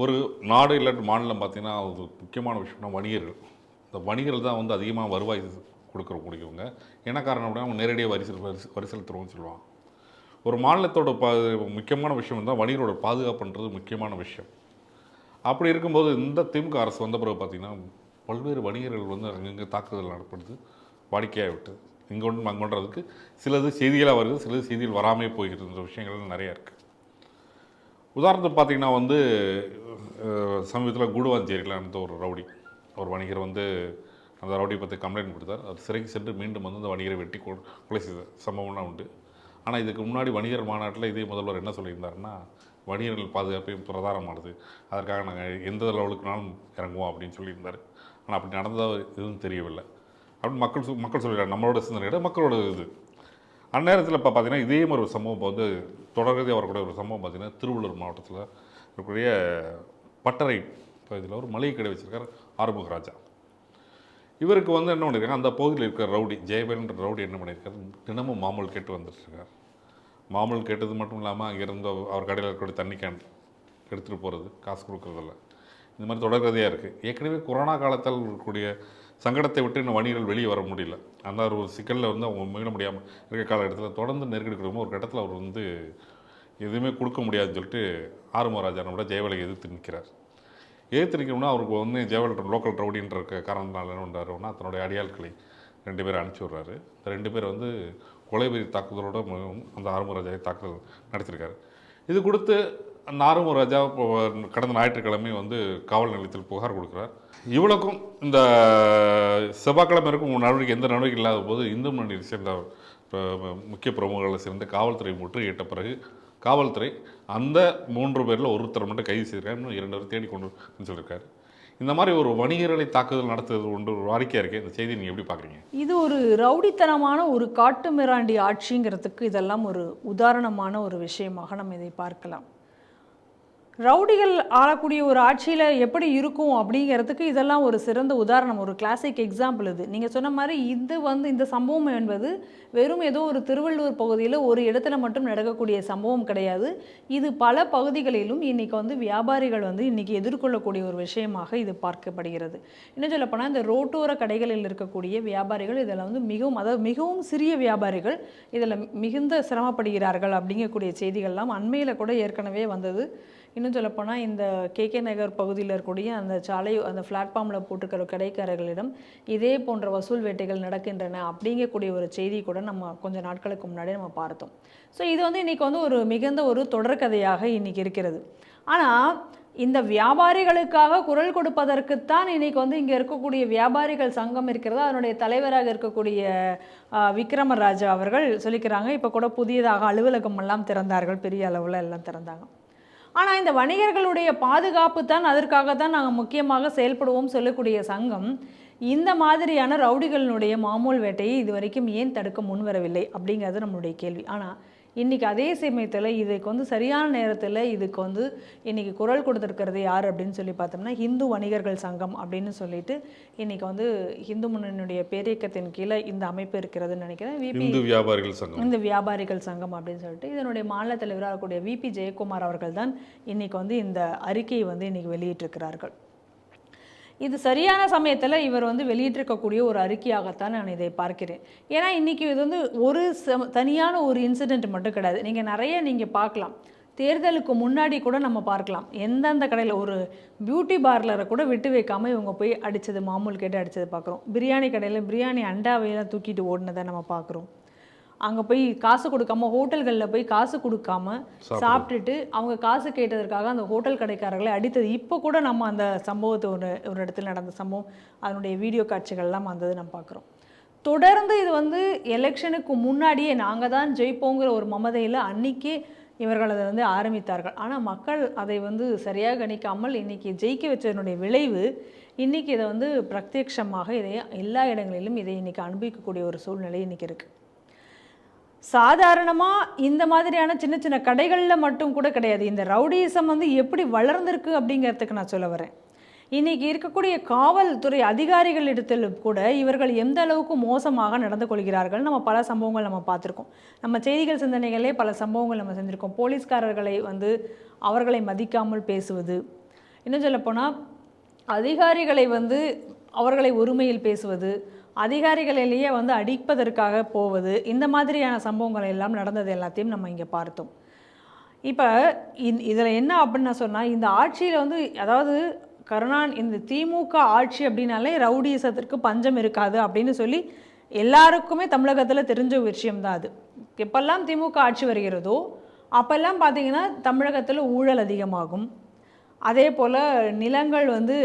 ஒரு நாடு இல்லாட்டி மாநிலம் பார்த்திங்கன்னா ஒரு முக்கியமான விஷயம்னா வணிகர்கள். இந்த வணிகர்கள் தான் வந்து அதிகமாக வருவாய் கொடுக்கக்கூடியவங்க. என்ன காரணம் அப்படின்னா அவங்க நேரடியாக வரி செலு- வரி செலுத்துறோம்னு சொல்லுவாங்க. ஒரு மாநிலத்தோட பா முக்கியமான விஷயம் தான் வணிகரோட பாதுகாப்புன்றது முக்கியமான விஷயம். அப்படி இருக்கும்போது இந்த திமுக அரசு வந்த பிறகு பார்த்திங்கன்னா பல்வேறு வணிகர்கள் வந்து அங்கங்கே தாக்குதல் நடப்படுது வாடிக்கையாக விட்டு இங்கே ஒன்று சிலது செய்திகளாக வருது சிலது செய்திகள் வராமே போகிறது இந்த விஷயங்கள் நிறையா இருக்குது உதாரணத்துக்கு பார்த்தீங்கன்னா வந்து சமீபத்தில் கூடுவாஞ்சேரியில் நடந்த ஒரு ரவுடி. ஒரு வணிகர் வந்து அந்த ரவுடியை பற்றி கம்ப்ளைண்ட் கொடுத்தார். அது சிறைக்கு சென்று மீண்டும் வந்து அந்த வணிகரை வெட்டி கொ- கொலை செய்த சம்பவம்லாம் உண்டு. ஆனால் இதுக்கு முன்னாடி வணிகர் மாநாட்டில் இதே முதல்வர் என்ன சொல்லியிருந்தாருன்னா வணிகர்கள் பாதுகாப்பே பிரதானமானது. அதற்காக நாங்கள் எந்த லெவலுக்குனாலும் இறங்குவோம் அப்படின்னு சொல்லியிருந்தார். ஆனால் அப்படி நடந்ததாக எதுவும் தெரியவில்லை. அப்படின்னு மக்கள் மக்கள் சொல்லிடுறாங்க நம்மளோட சிந்தனை மக்களோட இது. அந்நேரத்தில் இப்போ பார்த்தீங்கன்னா இதே மாதிரி ஒரு சம்பவம் இப்போ வந்து தொடர்கதையாக வரக்கூடிய ஒரு சம்பவம் பார்த்திங்கன்னா திருவள்ளூர் மாவட்டத்தில் இருக்கக்கூடிய பட்டறை பகுதியில் ஒரு மளிகை கடை வச்சுருக்கார் ஆறுமுகராஜா இவருக்கு வந்து என்ன பண்ணியிருக்காங்க அந்த பகுதியில் இருக்கிற ரவுடி ஜெயவேல்ன்ற ரவுடி என்ன பண்ணியிருக்காரு தினமும் மாமூல் கேட்டு வந்துட்டுருக்கார் மாமூல் கேட்டது மட்டும் இல்லாமல் அங்கே இருந்த அவர் கடையில் இருக்கக்கூடிய தண்ணி கேன் எடுத்துகிட்டு போகிறது காசு கொடுக்குறதில்ல இந்த மாதிரி தொடர்கதையாக இருக்குது ஏற்கனவே கொரோனா காலத்தில் இருக்கக்கூடிய சங்கடத்தை விட்டு இன்னும் வணிகர்கள் வெளியே வர முடியல. அந்த ஒரு சிக்கலில் வந்து அவங்க மீள முடியாமல் இருக்க காலகட்டத்தில் தொடர்ந்து நெருக்கடி கொடுக்கும்போது ஒரு கட்டத்தில் அவர் வந்து எதுவுமே கொடுக்க முடியாதுன்னு சொல்லிட்டு ஆறுமுக ராஜா நம்மளோட எதிர்த்து நிற்கிறார் எதிர்த்து நிற்கணும்னா அவருக்கு வந்து ஜெயவேல் லோக்கல் ரவுடின்ற காரணத்தினால என்ன பண்ணுறாருன்னா தன்னுடைய அடியாட்களை ரெண்டு பேரும் அனுப்பிச்சி விட்றாரு. இந்த ரெண்டு பேர் வந்து கொலைவெறி தாக்குதலோட அந்த ஆறுமராஜாவை தாக்குதல் நடத்திருக்காரு. இது கொடுத்து நாரும் ஒரு ராஜா கடந்த ஞாயிற்றுக்கிழமை வந்து காவல் நிலையத்தில் புகார் கொடுக்குறார். இவளுக்கும் இந்த செவ்வாய்க்கிழமை இருக்கும் நடவடிக்கை எந்த நடவடிக்கை இல்லாத போது இந்து முன்னணி சேர்ந்த முக்கிய பிரமுகர்களை சேர்ந்து காவல்துறை முற்றுகையிட்ட பிறகு காவல்துறை அந்த மூன்று பேரில் ஒருத்தர் மட்டும் கைது செய்திருக்காரு. இன்னும் இரண்டு பேர் தேடி கொண்டு சொல்லியிருக்காரு. இந்த மாதிரி ஒரு வணிகர்களை தாக்குதல் நடத்துறது ஒன்று ஒரு வாடிக்கையாக இருக்குது இந்த செய்தி நீங்கள் எப்படி பார்க்குறீங்க? இது ஒரு ரவுடித்தனமான ஒரு காட்டு மிராண்டி ஆட்சிங்கிறதுக்கு இதெல்லாம் ஒரு உதாரணமான ஒரு விஷயமாக நம்ம இதை பார்க்கலாம். ரவுடிகள் ஆளக்கூடிய ஒரு ஆட்சியில் எப்படி இருக்கும் அப்படிங்கிறதுக்கு இதெல்லாம் ஒரு சிறந்த உதாரணம் ஒரு கிளாசிக் எக்ஸாம்பிள் இது. நீங்கள் சொன்ன மாதிரி இது வந்து இந்த சம்பவம் என்பது வெறும் ஏதோ ஒரு திருவள்ளூர் பகுதியில் ஒரு இடத்துல மட்டும் நடக்கக்கூடிய சம்பவம் கிடையாது. இது பல பகுதிகளிலும் இன்றைக்கி வந்து வியாபாரிகள் வந்து இன்னைக்கு எதிர்கொள்ளக்கூடிய ஒரு விஷயமாக இது பார்க்கப்படுகிறது. இன்னும் சொல்லப்போனால் இந்த ரோட்டோர கடைகளில் இருக்கக்கூடிய வியாபாரிகள் இதில் வந்து மிகவும் அதாவது மிகவும் சிறிய வியாபாரிகள் இதில் மிகுந்த சிரமப்படுகிறார்கள் அப்படிங்கக்கூடிய செய்திகள்லாம் அண்மையில் கூட ஏற்கனவே வந்தது. இன்னும் சொல்லப்போனால் இந்த கேகே நகர் பகுதியில் இருக்கக்கூடிய அந்த சாலை அந்த பிளாட்ஃபார்மில் போட்டிருக்கிற கடைக்காரர்களிடம் இதே போன்ற வசூல் வேட்டைகள் நடக்கின்றன அப்படிங்கக்கூடிய ஒரு செய்தி கூட நம்ம கொஞ்ச நாட்களுக்கு முன்னாடி நம்ம பார்த்தோம். ஸோ இது வந்து இன்றைக்கி வந்து ஒரு மிகுந்த ஒரு தொடர்கதையாக இன்றைக்கி இருக்கிறது. ஆனால் இந்த வியாபாரிகளுக்காக குரல் கொடுப்பதற்குத்தான் இன்னைக்கு வந்து இங்கே இருக்கக்கூடிய வியாபாரிகள் சங்கம் இருக்கிறது. அதனுடைய தலைவராக இருக்கக்கூடிய விக்ரமராஜா அவர்கள் சொல்லிக்கிறாங்க. இப்போ கூட புதியதாக அலுவலகம் எல்லாம் திறந்தார்கள். பெரிய அளவில் எல்லாம் திறந்தாங்க. ஆனால் இந்த வணிகர்களுடைய பாதுகாப்பு தான் அதற்காக தான் நாங்கள் முக்கியமாக செயல்படுவோம் சொல்லக்கூடிய சங்கம் இந்த மாதிரியான ரவுடிகளினுடைய மாமூல் வேட்டையை இது வரைக்கும் ஏன் தடுக்க முன்வரவில்லை அப்படிங்கிறது நம்மளுடைய கேள்வி. ஆனால் இன்றைக்கி அதே சமயத்தில் இதுக்கு வந்து சரியான நேரத்தில் இதுக்கு வந்து இன்றைக்கி குரல் கொடுத்துருக்கிறது யார் அப்படின்னு சொல்லி பார்த்தோம்னா இந்து வணிகர்கள் சங்கம் அப்படின்னு சொல்லிட்டு இன்றைக்கி வந்து இந்து முன்னணியுடைய பேரியக்கத்தின் கீழே இந்த அமைப்பு இருக்கிறதுன்னு நினைக்கிறேன். விபி இந்து வியாபாரிகள் சங்கம். இந்த வியாபாரிகள் சங்கம் அப்படின்னு சொல்லிட்டு இதனுடைய மாநில தலைவராக இருக்கக்கூடிய விபி ஜெயக்குமார் அவர்கள் தான் இன்னைக்கு வந்து இந்த அறிக்கையை வந்து இன்னைக்கு வெளியிட்டிருக்கிறார்கள். இது சரியான சமயத்தில் இவர் வந்து வெளியிட்டிருக்கக்கூடிய ஒரு அறிக்கையாகத்தான் நான் இதை பார்க்கிறேன். ஏன்னா இன்றைக்கி இது வந்து ஒரு தனியான ஒரு இன்சிடெண்ட் மட்டும் கிடையாது. நீங்கள் நிறைய நீங்கள் பார்க்கலாம். தேர்தலுக்கு முன்னாடி கூட நம்ம பார்க்கலாம். எந்தெந்த கடையில் ஒரு பியூட்டி பார்லரை கூட விட்டு வைக்காமல் இவங்க போய் அடித்தது மாமூல் கேட்டு அடித்தது பார்க்குறோம். பிரியாணி கடையில் பிரியாணி அண்டாவையெல்லாம் தூக்கிட்டு ஓடினதை நம்ம பார்க்குறோம். அங்கே போய் காசு கொடுக்காம ஹோட்டல்களில் போய் காசு கொடுக்காம சாப்பிட்டுட்டு அவங்க காசு கேட்டதற்காக அந்த ஹோட்டல் கடைக்காரர்களை அடித்தது. இப்போ கூட நம்ம அந்த சம்பவத்தை ஒரு ஒரு இடத்துல நடந்த சம்பவம் அதனுடைய வீடியோ காட்சிகள்லாம் வந்தது நம்ம பார்க்குறோம். தொடர்ந்து இது வந்து எலெக்ஷனுக்கு முன்னாடியே நாங்கள் தான் ஜெயிப்போங்கிற ஒரு மமதையில் அன்னைக்கே இவர்கள் அதை வந்து ஆரம்பித்தார்கள். ஆனால் மக்கள் அதை வந்து சரியாக கணிக்காமல் இன்னைக்கு ஜெயிக்க வச்சதனுடைய விளைவு இன்னைக்கு இதை வந்து பிரத்யட்சமாக இதை எல்லா இடங்களிலும் இதை இன்னைக்கு அனுபவிக்கக்கூடிய ஒரு சூழ்நிலை இன்னைக்கு இருக்குது சாதாரணமாக இந்த மாதிரியான சின்ன சின்ன கடைகளில் மட்டும் கூட கிடையாது. இந்த ரவுடிசம் வந்து எப்படி வளர்ந்துருக்கு அப்படிங்கிறதுக்கு நான் சொல்ல வரேன். இன்னைக்கு இருக்கக்கூடிய காவல்துறை அதிகாரிகளிடத்தில் கூட இவர்கள் எந்த அளவுக்கு மோசமாக நடந்து கொள்கிறார்கள் நம்ம பல சம்பவங்கள் நம்ம பார்த்துருக்கோம். நம்ம செய்திகள் சிந்தனைகளே பல சம்பவங்கள் நம்ம செஞ்சுருக்கோம். போலீஸ்காரர்களை வந்து அவர்களை மதிக்காமல் பேசுவது. இன்னும் சொல்லப்போனால் அதிகாரிகளை வந்து அவர்களை ஒருமையில் பேசுவது அதிகாரிகளிலேயே வந்து அடிப்பதற்காக போவது இந்த மாதிரியான சம்பவங்கள் எல்லாம் நடந்தது எல்லாத்தையும் நம்ம இங்கே பார்த்தோம். இப்போ இந் இதில் என்ன அப்படின்னு நான் சொன்னால் இந்த ஆட்சியில் வந்து அதாவது கருணான் இந்த திமுக ஆட்சி அப்படின்னாலே ரவுடிசத்திற்கு பஞ்சம் இருக்காது அப்படின்னு சொல்லி எல்லாருக்குமே தமிழகத்தில் தெரிஞ்ச ஒரு விஷயம்தான் அது. எப்பெல்லாம் திமுக ஆட்சி வருகிறதோ அப்போல்லாம் பார்த்தீங்கன்னா தமிழகத்தில் ஊழல் அதிகமாகும். அதே போல் நிலங்கள் வந்து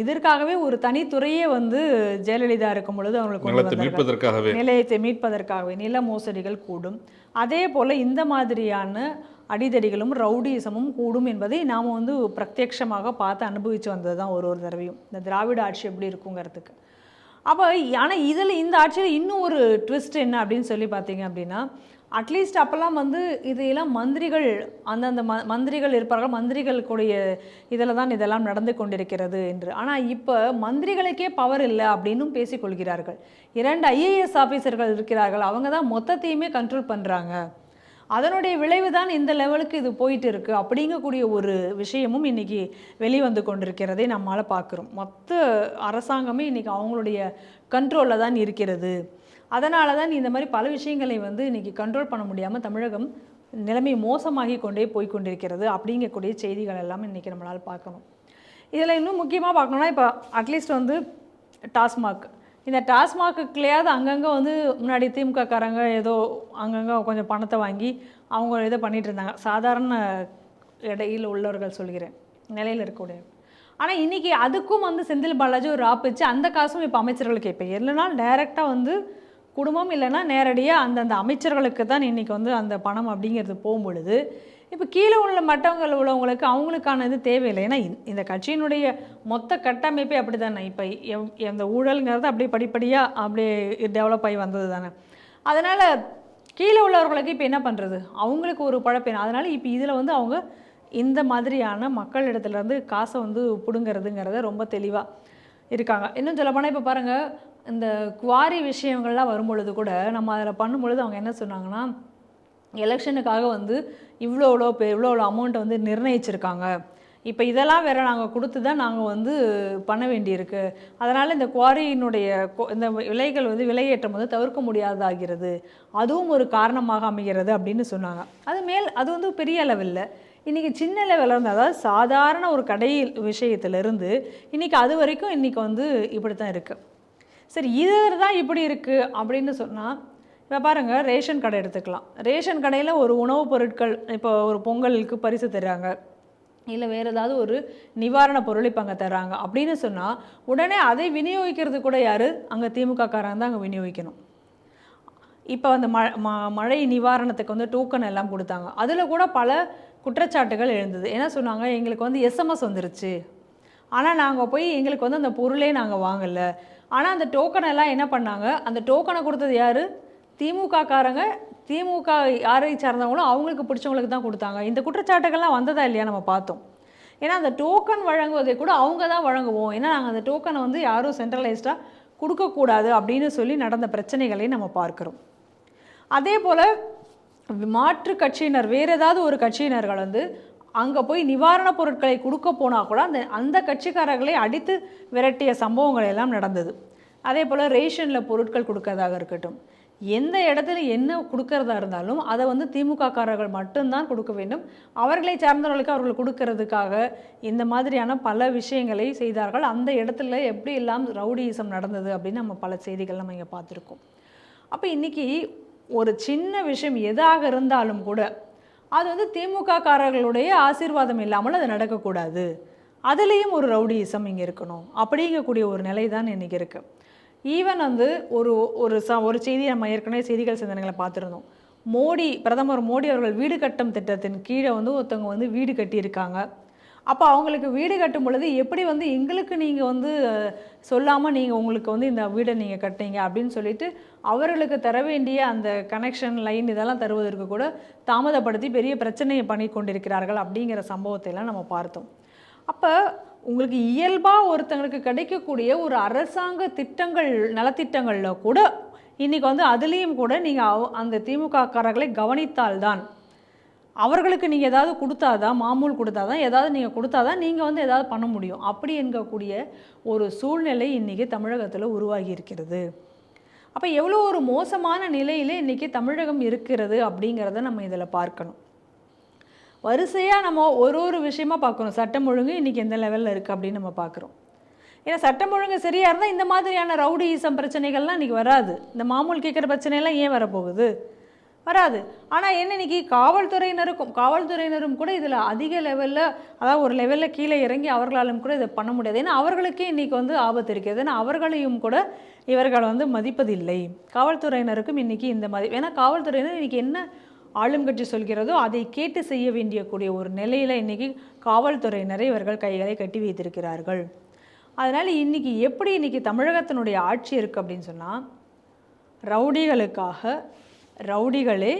இதற்காகவே ஒரு தனித்துறையே வந்து ஜெயலலிதா இருக்கும் பொழுது அவங்களுக்கு. மீட்பதற்காகவே. நிலையத்தை மீட்பதற்காகவே நில மோசடிகள் கூடும். அதே போல் இந்த மாதிரியான அடிதடிகளும் ரவுடிசமும் கூடும் என்பதை நாம் வந்து பிரத்யட்சமாக பார்த்து அனுபவித்து வந்தது தான் ஒரு ஒரு தடவையும். இந்த திராவிட ஆட்சி எப்படி இருக்குங்கிறதுக்கு. அப்போ ஆனால் இதில் இந்த ஆட்சியில் இன்னும் ஒரு ட்விஸ்ட் என்ன அப்படின்னு சொல்லி பார்த்தீங்க அப்படின்னா அட்லீஸ்ட் அப்போல்லாம் வந்து இதையெல்லாம் மந்திரிகள் அந்தந்த ம மந்திரிகள் இருப்பார்கள் மந்திரிகளுக்குடைய இதில் தான் இதெல்லாம் நடந்து கொண்டிருக்கிறது என்று. ஆனால் இப்போ மந்திரிகளுக்கே பவர் இல்லை அப்படின்னும் பேசிக்கொள்கிறார்கள் இரண்டு ஐஏஎஸ் ஆஃபீஸர்கள் இருக்கிறார்கள். அவங்க தான் மொத்தத்தையுமே கண்ட்ரோல் பண்ணுறாங்க அதனுடைய விளைவு தான் இந்த லெவலுக்கு இது போயிட்டு இருக்குது அப்படிங்கக்கூடிய ஒரு விஷயமும் இன்றைக்கி வெளிவந்து கொண்டிருக்கிறதை நம்மால் பார்க்குறோம். மொத்த அரசாங்கமே இன்றைக்கி அவங்களுடைய கண்ட்ரோலில் தான் இருக்கிறது. அதனால தான் இந்த மாதிரி பல விஷயங்களை வந்து இன்றைக்கி கண்ட்ரோல் பண்ண முடியாமல் தமிழகம் நிலைமை மோசமாகி கொண்டே போய் கொண்டிருக்கிறது அப்படிங்கக்கூடிய செய்திகள் எல்லாம் இன்றைக்கி நம்மளால் பார்க்கணும். இதில் இன்னும் முக்கியமாக பார்க்கணும்னா இப்போ அட்லீஸ்ட் வந்து டாஸ்மாக். இந்த டாஸ்மாக்குலேயாவது அங்கங்கே வந்து முன்னாடி திமுகக்காரங்க ஏதோ அங்கங்கே கொஞ்சம் பணத்தை வாங்கி அவங்க இதை பண்ணிகிட்டு இருந்தாங்க. சாதாரண இடையில் உள்ளவர்கள் சொல்கிறேன். நிலையில் இருக்கக்கூடிய ஆனால் இன்றைக்கி அதுக்கும் வந்து செந்தில் பாலாஜி ஒரு ஆப் வச்சு அந்த காசும் இப்போ அமைச்சர்களுக்கு இப்போ இல்லைனா டைரெக்டாக வந்து குடும்பம் இல்லைன்னா நேரடியாக அந்தந்த அமைச்சர்களுக்கு தான் இன்றைக்கி வந்து அந்த பணம் அப்படிங்கிறது போகும் பொழுது இப்போ கீழே உள்ள மட்டங்கள் உள்ளவங்களுக்கு அவங்களுக்கான இது தேவையில்லை. ஏன்னா இந்த- கட்சியினுடைய மொத்த கட்டமைப்பே அப்படி தானே இப்போ எவ் அந்த ஊழல்ங்கிறது அப்படியே படிப்படியாக அப்படியே டெவலப் ஆகி வந்தது தானே அதனால் கீழே உள்ளவர்களுக்கு இப்போ என்ன பண்ணுறது அவங்களுக்கு ஒரு பழப்பேன் அதனால் இப்போ இதில் வந்து அவங்க இந்த மாதிரியான மக்களிடத்துலேருந்து காசை வந்து பிடுங்கிறதுங்கிறத ரொம்ப தெளிவாக இருக்காங்க. இன்னும் சொல்லப்போனால் இப்போ பாருங்கள் இந்த குவாரி விஷயங்கள்லாம் வரும்பொழுது கூட நம்ம அதில் பண்ணும்பொழுது அவங்க என்ன சொன்னாங்கன்னா எலெக்ஷனுக்காக வந்து இவ்வளோ இவ்வளோ இவ்வளோ இவ்வளோ அமௌண்ட்டை வந்து நிர்ணயிச்சிருக்காங்க. இப்போ இதெல்லாம் வேறு நாங்கள் கொடுத்து தான் நாங்கள் வந்து பண்ண வேண்டியிருக்கு. அதனால் இந்த குவாரியினுடைய கொ- இந்த விலைகள் வந்து விலையேற்றம் வந்து தவிர்க்க முடியாததாகிறது அதுவும் ஒரு காரணமாக அமைகிறது அப்படின்னு சொன்னாங்க. அது மேல் அது வந்து பெரிய லெவலில் இன்றைக்கி சின்ன லெவலில் இருந்து அதாவது சாதாரண ஒரு கடை விஷயத்துலேருந்து இன்றைக்கி அது வரைக்கும் இன்றைக்கி வந்து இப்படி தான் இருக்குது சரி இது தான் இப்படி இருக்குது அப்படின்னு சொன்னால் இப்போ பாருங்கள் ரேஷன் கடை எடுத்துக்கலாம். ரேஷன் கடையில் ஒரு உணவுப் பொருட்கள் இப்போ ஒரு பொங்கலுக்கு பரிசு தர்றாங்க. இல்லை வேறு ஏதாவது ஒரு நிவாரணப் பொருள் இப்போ அங்கே தர்றாங்க. அப்படின்னு சொன்னால் உடனே அதை விநியோகிக்கிறது கூட யார்? அங்கே திமுகக்காரங்க தான் அங்கே விநியோகிக்கணும். இப்போ அந்த ம- மழை நிவாரணத்துக்கு வந்து டோக்கன் எல்லாம் கொடுத்தாங்க. அதில் கூட பல குற்றச்சாட்டுகள் எழுந்தது. என்ன சொன்னாங்க? எங்களுக்கு வந்து எஸ்எம்எஸ் வந்துருச்சு. ஆனால் நாங்கள் போய் எங்களுக்கு வந்து அந்த பொருளே நாங்கள் வாங்கலை. ஆனால் அந்த டோக்கன் எல்லாம் என்ன பண்ணாங்க? அந்த டோக்கனை கொடுத்தது யார்? திமுகக்காரங்க. திமுக யாரை சார்ந்தவங்களும் அவங்களுக்கு பிடிச்சவங்களுக்கு தான் கொடுத்தாங்க. இந்த குற்றச்சாட்டுகள்லாம் வந்ததா இல்லையா நம்ம பார்த்தோம். ஏன்னா அந்த டோக்கன் வழங்குவதை கூட அவங்க தான் வழங்குவோம். ஏன்னா நாங்கள் அந்த டோக்கனை வந்து யாரும் சென்ட்ரலைஸ்டாக கொடுக்கக்கூடாது அப்படின்னு சொல்லி நடந்த பிரச்சனைகளை நம்ம பார்க்குறோம். அதே போல் மாற்று கட்சியினர் வேறு ஏதாவது ஒரு கட்சியினர்கள் வந்து அங்கே போய் நிவாரணப் பொருட்களை கொடுக்க போனால் கூட அந்த அந்த கட்சிக்காரர்களை அடித்து விரட்டிய சம்பவங்கள் எல்லாம் நடந்தது. அதே போல் ரேஷனில் பொருட்கள் கொடுக்கறதாக இருக்கட்டும். எந்த இடத்துல என்ன கொடுக்கறதா இருந்தாலும் அதை வந்து திமுக காரர்கள் மட்டும்தான் கொடுக்க வேண்டும். அவர்களை சார்ந்தவர்களுக்கு அவர்கள் கொடுக்கறதுக்காக இந்த மாதிரியான பல விஷயங்களை செய்தார்கள். அந்த இடத்துல எப்படி எல்லாம் ரவுடியிசம் நடந்தது அப்படின்னு நம்ம பல செய்திகள் நம்ம இங்கே பார்த்துருக்கோம். அப்போ இன்றைக்கி ஒரு சின்ன விஷயம் எதாக இருந்தாலும் கூட அது வந்து திமுக காரர்களுடைய ஆசீர்வாதம் இல்லாமல் அது நடக்கக்கூடாது. அதுலேயும் ஒரு ரவுடியிசம் இங்கே இருக்கணும். அப்படிங்கக்கூடிய ஒரு நிலை தான் இன்றைக்கி இருக்குது ஈவன் வந்து ஒரு ஒரு ச ஒரு செய்தி நம்ம ஏற்கனவே செய்திகள் சிந்தனைகளை பார்த்துருந்தோம். மோடி பிரதமர் மோடி அவர்கள் வீடு கட்டும் திட்டத்தின் கீழே வந்து ஒருத்தவங்க வந்து வீடு கட்டியிருக்காங்க. அப்போ அவங்களுக்கு வீடு கட்டும் பொழுது எப்படி வந்து எங்களுக்கு நீங்கள் வந்து சொல்லாமல் நீங்கள் உங்களுக்கு வந்து இந்த வீடை நீங்கள் கட்டிங்க அப்படின்னு சொல்லிட்டு அவர்களுக்கு தர வேண்டிய அந்த கனெக்ஷன் லைன் இதெல்லாம் தருவதற்கு கூட தாமதப்படுத்தி பெரிய பிரச்சனையை பண்ணி கொண்டிருக்கிறார்கள் அப்படிங்கிற சம்பவத்தை எல்லாம் நம்ம பார்த்தோம். அப்போ உங்களுக்கு இயல்பாக ஒருத்தங்களுக்கு கிடைக்கக்கூடிய ஒரு அரசாங்க திட்டங்கள் நலத்திட்டங்களில் கூட இன்றைக்கி வந்து அதுலேயும் கூட நீங்கள் அந்த திமுக காரர்களை கவனித்தால்தான் அவர்களுக்கு நீங்கள் ஏதாவது கொடுத்தாதான் மாமூல் கொடுத்தாதான் ஏதாவது நீங்கள் கொடுத்தாதான் நீங்கள் வந்து ஏதாவது பண்ண முடியும். அப்படி என்கக்கூடிய ஒரு சூழ்நிலை இன்றைக்கி தமிழகத்தில் உருவாகி இருக்கிறது. அப்போ எவ்வளோ ஒரு மோசமான நிலையில் இன்றைக்கி தமிழகம் இருக்கிறது அப்படிங்கிறத நம்ம இதில் பார்க்கணும். வரிசையாக நம்ம ஒரு ஒரு விஷயமா பார்க்கணும். சட்டம் ஒழுங்கு இன்றைக்கி எந்த லெவலில் இருக்குது அப்படின்னு நம்ம பார்க்குறோம். ஏன்னா சட்டம் ஒழுங்கு சரியாக இருந்தால் இந்த மாதிரியான ரவுடிசம் பிரச்சனைகள்லாம் இன்றைக்கி வராது. இந்த மாமூல் கேட்குற பிரச்சனையெல்லாம் ஏன் வரப்போகுது? வராது. ஆனால் என்ன இன்னைக்கு காவல்துறையினருக்கும் காவல்துறையினரும் கூட இதில் அதிக லெவலில் அதாவது ஒரு லெவலில் கீழே இறங்கி அவர்களாலும் கூட இதை பண்ண முடியாது. ஏன்னா அவர்களுக்கே இன்றைக்கி வந்து ஆபத்து இருக்கிறது ஏன்னா அவர்களையும் கூட இவர்கள் வந்து மதிப்பதில்லை. காவல்துறையினருக்கும் இன்றைக்கி இந்த மாதிரி ஏன்னா காவல்துறையினர் இன்றைக்கி என்ன ஆளும் கட்சி சொல்கிறதோ அதை கேட்டு செய்ய வேண்டிய கூடிய ஒரு நிலையில் இன்றைக்கி காவல்துறையினரை இவர்கள் கைகளை கட்டி வைத்திருக்கிறார்கள். அதனால் இன்றைக்கி எப்படி இன்றைக்கி தமிழகத்தினுடைய ஆட்சி இருக்குது அப்படின்னு சொன்னால் ரவுடிகளுக்காக ரவுடிகளே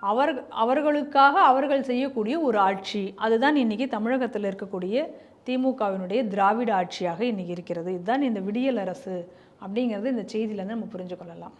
அவர் அவர்களுக்காக அவர்கள் செய்யக்கூடிய ஒரு ஆட்சி. அதுதான் இன்றைக்கி தமிழகத்தில் இருக்கக்கூடிய திமுகவினுடைய திராவிட ஆட்சியாக இன்றைக்கி இருக்கிறது. இதுதான் இந்த விடியல் அரசு அப்படிங்கிறது இந்த செய்தியிலேருந்து நம்ம புரிஞ்சு கொள்ளலாம்